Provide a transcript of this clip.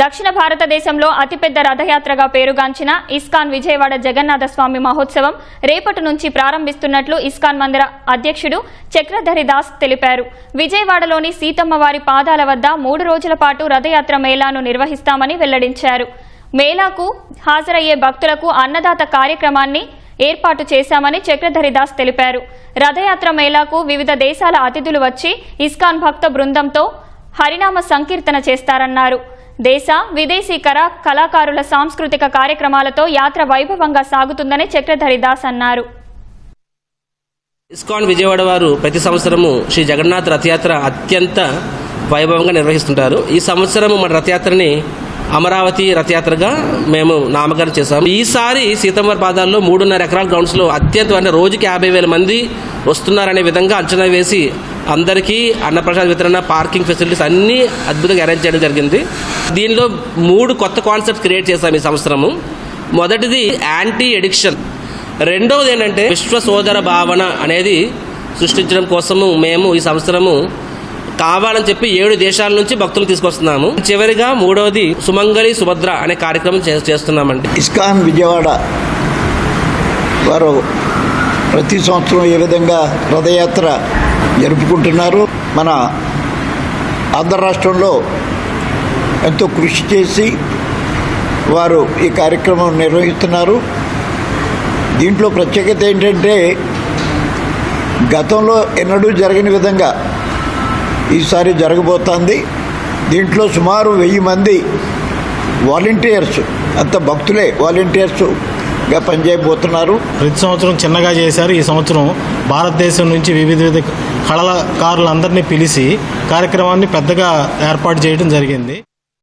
దక్షిణ భారతదేశంలో అతిపెద్ద రథయాత్రగా పేరుగాంచిన ఇస్కాన్ విజయవాడ జగన్నాథ స్వామి మహోత్సవం రేపటి నుంచి ప్రారంభిస్తున్నట్లు ఇస్కాన్ మందిర అధ్యక్షుడు చక్రధరి దాస్ తెలిపారు. విజయవాడలోని సీతమ్మవారి పాదాల వద్ద మూడు రోజుల పాటు రథయాత్ర మేళాను నిర్వహిస్తామని వెల్లడించారు. మేళాకు హాజరయ్యే భక్తులకు అన్నదాత కార్యక్రమాన్ని ఏర్పాటు చేశామని చక్రధరి దాస్ తెలిపారు. రథయాత్ర మేళాకు వివిధ దేశాల అతిథులు వచ్చి ఇస్కాన్ భక్త బృందంతో హరినామ సంకీర్తన చేస్తారన్నారు. దేశ విదేశీ కళా కళాకారుల సాంస్కృతిక కార్యక్రమాలతో యాత్ర వైభవంగా సాగుతుందని చక్రధరి దాస్ అన్నారు. ఇస్కాన్ విజయవాడ వారు ప్రతి సంవత్సరము శ్రీ జగన్నాథ్ రథయాత్ర అత్యంత వైభవంగా నిర్వహిస్తుంటారు. ఈ సంవత్సరము మన రథయాత్రని అమరావతి రథయాత్రగా మేము నామకరణం చేశాము. ఈసారి సీతమ్మవారి పాదాల్లో మూడున్నర ఎకరాల గ్రౌండ్స్లో అత్యంత అంటే రోజుకి యాభై వేల మంది వస్తున్నారనే విధంగా అంచనా వేసి అందరికీ అన్నప్రసాద వితరణ పార్కింగ్ ఫెసిలిటీస్ అన్నీ అద్భుతంగా అరేంజ్ చేయడం జరిగింది. దీనిలో మూడు కొత్త కాన్సెప్ట్స్ క్రియేట్ చేశాము ఈ సంవత్సరము. మొదటిది యాంటీ ఎడిక్షన్ రెండవది ఏంటంటే విశ్వ సోదర భావన అనేది సృష్టించడం కోసము మేము ఈ సంవత్సరము కావాలని చెప్పి ఏడు దేశాల నుంచి భక్తులు తీసుకొస్తున్నాము. చివరిగా మూడవది సుమంగళి సుభద్ర అనే కార్యక్రమం చే- చేస్తున్నామండి. ఇస్కాన్ విజయవాడ వారు ప్రతి సంవత్సరం ఏ విధంగా రథయాత్ర జరుపుకుంటున్నారు మన ఆంధ్ర రాష్ట్రంలో ఎంతో కృషి చేసి వారు ఈ కార్యక్రమం నిర్వహిస్తున్నారు. దీంట్లో ప్రత్యేకత ఏంటంటే గతంలో ఎన్నడూ జరగని విధంగా ఈసారి జరగబోతోంది. దీంట్లో సుమారు వెయ్యి మంది వాలంటీర్స్ అంత భక్తులే గా పనిచేయబోతున్నారు. ప్రతి సంవత్సరం చిన్నగా చేశారు. ఈ సంవత్సరం భారతదేశం నుంచి వివిధ వివిధ కళాకారులందరినీ పిలిచి కార్యక్రమాన్ని పెద్దగా ఏర్పాటు చేయడం జరిగింది.